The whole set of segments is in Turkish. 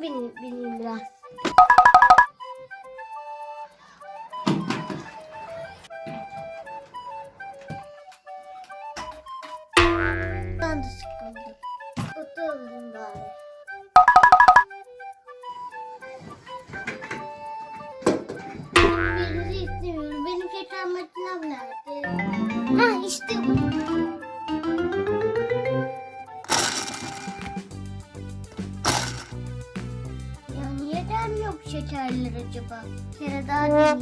Buna bineyim, bineyim biraz. Ben de sıkıldım. Oturalım bari. Birini istemiyorum. Benim şeker makinem nerede? Ha işte bu. Şekerler acaba? Bir kere daha deneyeyim.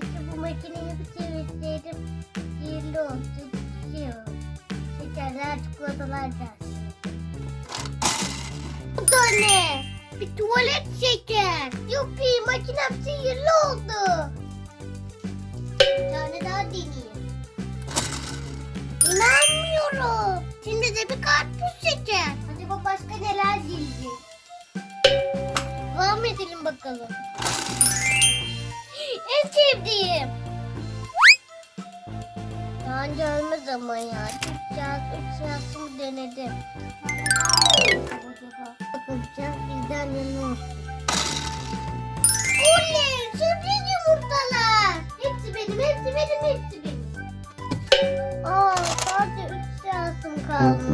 Keşke bu makineyi bir çevirseydim. Sihirli olsun. Şey. Şekerler, çikolatalar gelsin. Bu da ne? Bir tuvalet şeker. Yuppi makinem bakalım. En sevdiğim. Önce ölmez ama ya. Üç saat, üç saatini denedim. Bakacağız bizden yana olsun. Oley! Sürpriz yumurtalar. Hepsi benim, hepsi benim, hepsi benim. Aa, sadece üç seansım kalmış.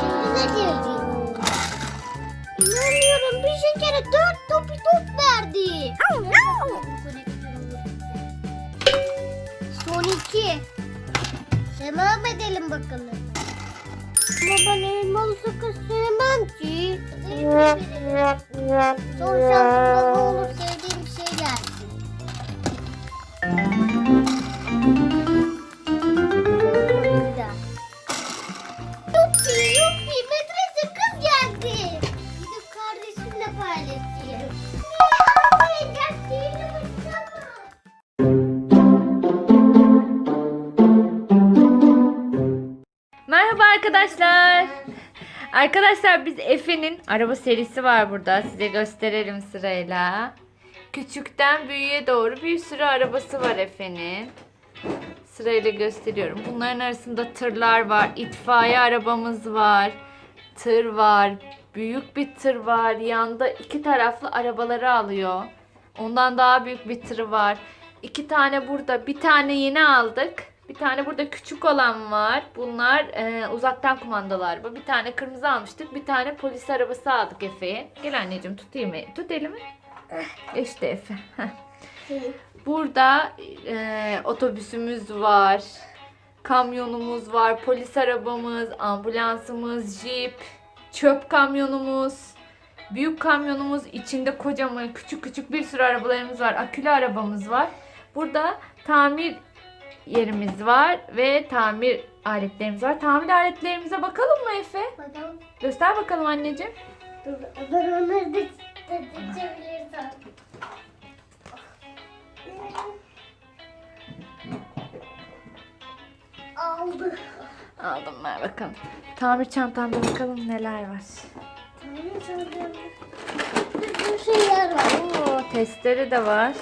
Şimdi ne gelecek? Şekere dört topi top verdi. Son iki. Devam edelim bakalım. Ama ben elmalı sakız sevmem ki. Son şansımda ne olur Arkadaşlar biz Efe'nin araba serisi var burada. Size gösterelim sırayla. Küçükten büyüğe doğru bir sürü arabası var Efe'nin. Sırayla gösteriyorum. Bunların arasında tırlar var. itfaiye arabamız var. Tır var. Büyük bir tır var. Yanda iki taraflı arabaları alıyor. Ondan daha büyük bir tırı var. İki tane burada. Bir tane yeni aldık. Bir tane burada küçük olan var. Bunlar e, uzaktan kumandalı araba. Bir tane kırmızı almıştık. Bir tane polis arabası aldık Efe'ye. Gel anneciğim tutayım. Tut elimi. İşte Efe. Burada e, otobüsümüz var. Kamyonumuz var. Polis arabamız, ambulansımız, jip, çöp kamyonumuz. Büyük kamyonumuz içinde kocaman küçük küçük bir sürü arabalarımız var. Akülü arabamız var. Burada tamir yerimiz var ve tamir aletlerimiz var. Tamir aletlerimize bakalım mı Efe? Bakalım. Göster bakalım anneciğim. Dur, ben onları da geçebilirsem. Aldı. Aldım ver bakalım. Tamir çantamda bakalım neler var. Tamam sandım. Bir sürü şeyler var. Oo, testere de var.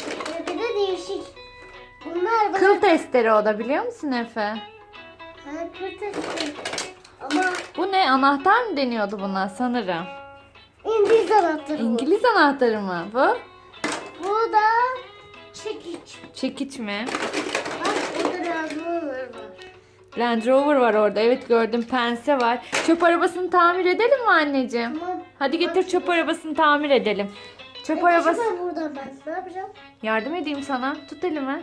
Bunlar bana... Kıl testere o da biliyor musun Efe? Ha, kıl testi. Ama Bu ne? Anahtar mı deniyordu buna sanırım? İngiliz anahtarı bu. İngiliz anahtarı mı bu? Bu da çekiç. Çekiç mi? Bak burada yazmalar var. Land Rover var orada. Evet gördüm. Pense var. Çöp arabasını tamir edelim mi anneciğim? Ama Hadi getir çöp arabasını tamir edelim. Çöp arabası. Ben buradan ben ne yapacağım? Yardım edeyim sana. Tut elimi.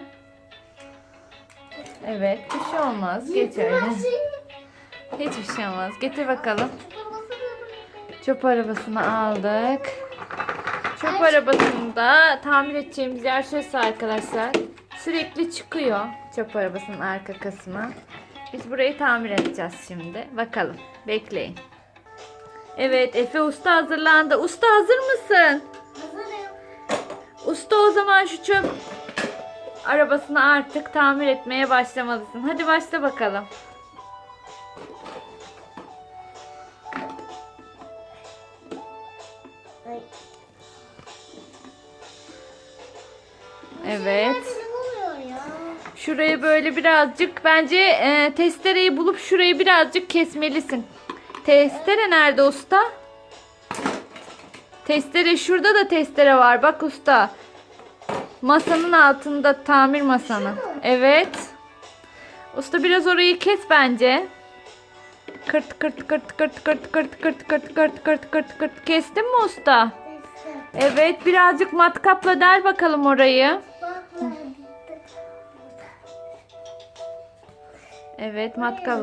Evet. Bir şey olmaz. Geç öyle. Hiçbir şey olmaz. Getir bakalım. Çöp arabasını aldık. Çöp arabasında tamir edeceğimiz yer şurası arkadaşlar. Sürekli çıkıyor çöp arabasının arka kısmı. Biz burayı tamir edeceğiz şimdi. Bakalım. Bekleyin. Evet Efe Usta hazırlandı. Usta hazır mısın? Hazırım. Usta o zaman şu çöp arabasını artık tamir etmeye başlamalısın. Hadi başla bakalım. Evet. Şurayı böyle birazcık bence e, testereyi bulup şurayı birazcık kesmelisin. Testere nerede usta? Testere şurada da testere var. Bak usta. Masanın altında tamir masanı. Evet. Usta biraz orayı kes bence. Kırt kırt kırt kırt kırt kırt kırt kırt kırt kırt kırt kırt kestin mi usta? Evet birazcık matkapla der bakalım orayı. Evet matkap.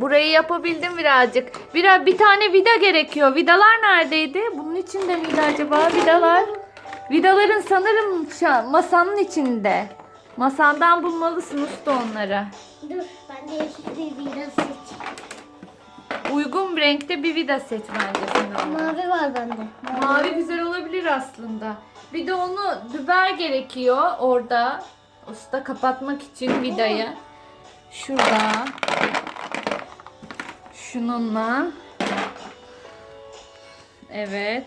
Burayı yapabildim birazcık. Bir, bir tane vida gerekiyor. Vidalar neredeydi? Bunun içinde miydi acaba vidalar? Vidaların sanırım masanın içinde. Masandan bulmalısın usta onları. Dur ben de yeşil bir vida seçeyim. Uygun bir renkte bir vida seç bence. Mavi var bende. Mavi güzel olabilir aslında. Bir de onu düber gerekiyor orada. Usta kapatmak için vidayı. Şurada. Şununla. Evet.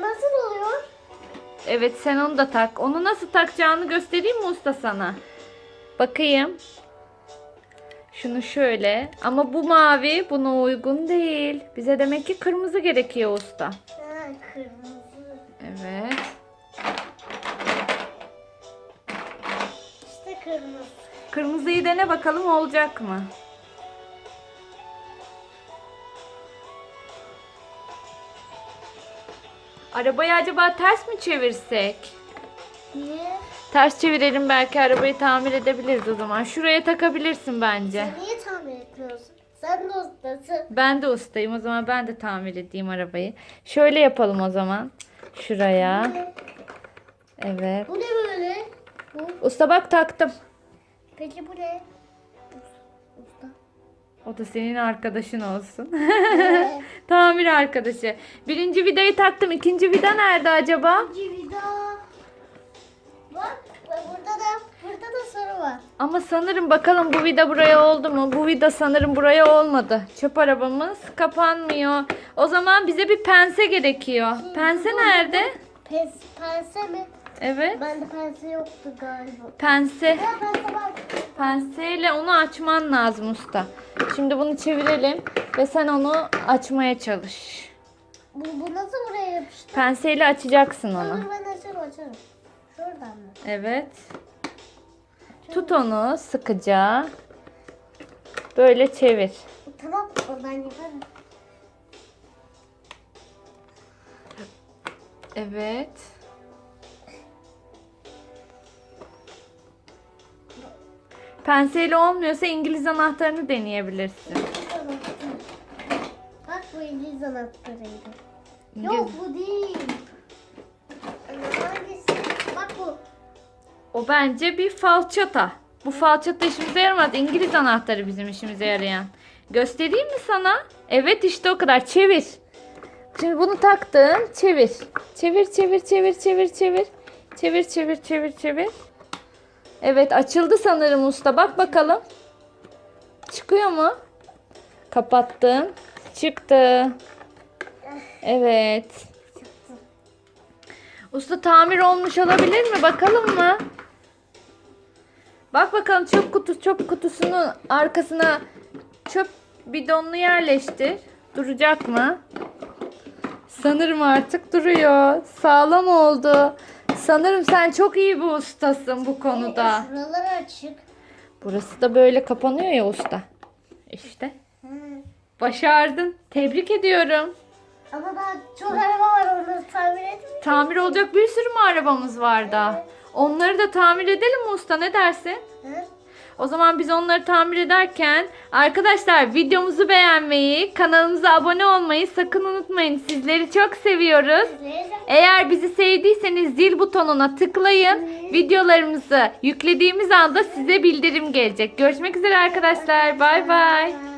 Nasıl oluyor? Evet sen onu da tak. Onu nasıl takacağını göstereyim mi usta sana? Bakayım. Şunu şöyle. Ama bu mavi buna uygun değil. Bize demek ki kırmızı gerekiyor usta. Ha, kırmızı. Evet. İşte kırmızı. Kırmızıyı dene bakalım olacak mı? Arabayı acaba ters mi çevirsek? Niye? Ters çevirelim belki arabayı tamir edebiliriz o zaman. Şuraya takabilirsin bence. Sen niye tamir etmiyorsun? Sen de ustasın. Ben de ustayım o zaman ben de tamir edeyim arabayı. Şöyle yapalım o zaman. Şuraya. Evet. Bu ne böyle? Bu. Usta bak taktım. Peki bu ne? O da senin arkadaşın olsun. Tamir arkadaşı. Birinci vidayı taktım. İkinci vida nerede acaba? İkinci vida. Bak burada da burada da sarı var. Ama sanırım bakalım bu vida buraya oldu mu? Bu vida sanırım buraya olmadı. Çöp arabamız kapanmıyor. O zaman bize bir pense gerekiyor. Pense nerede? Pes, pense mi? Evet. Bende pense yoktu galiba. Pense. Ya pense var. Penseyle onu açman lazım usta. Şimdi bunu çevirelim ve sen onu açmaya çalış. Bu, bu nasıl buraya yapıştı? Penseyle açacaksın onu. Dur ben açarım açarım. Şuradan mı? Evet. Tut onu sıkıca. Böyle çevir. Tamam ben yaparım. Evet. Penseyle olmuyorsa İngiliz anahtarını deneyebilirsin. Bak bu İngiliz anahtarıydı. İngiliz- Yok bu değil. Hangisi? Bak bu. O bence bir falçata. Bu falçata işimize yaramaz. İngiliz anahtarı bizim işimize yarayan. Göstereyim mi sana? Evet işte o kadar. Çevir. Şimdi bunu taktın. Çevir. Çevir çevir çevir çevir çevir. Çevir çevir çevir çevir. Evet açıldı sanırım usta. Bak bakalım. Çıkıyor mu? Kapattın. Çıktı. Evet. Usta tamir olmuş olabilir mi? Bakalım mı? Bak bakalım çöp kutusu çöp kutusunun arkasına çöp bidonunu yerleştir. Duracak mı? Sanırım artık duruyor. Sağlam oldu. Sanırım sen çok iyi bir ustasın bu konuda. Şuraları açık. Burası da böyle kapanıyor ya usta. İşte. Hı. Başardın. Tebrik ediyorum. Ama daha çok araba var onları tamir etmiyor. Tamir olacak bir sürü mü arabamız var daha? Onları da tamir edelim mi usta? Ne dersin? Hı? O zaman biz onları tamir ederken arkadaşlar videomuzu beğenmeyi, kanalımıza abone olmayı sakın unutmayın. Sizleri çok seviyoruz. Eğer bizi sevdiyseniz zil butonuna tıklayın. Videolarımızı yüklediğimiz anda size bildirim gelecek. Görüşmek üzere arkadaşlar. Bay bay.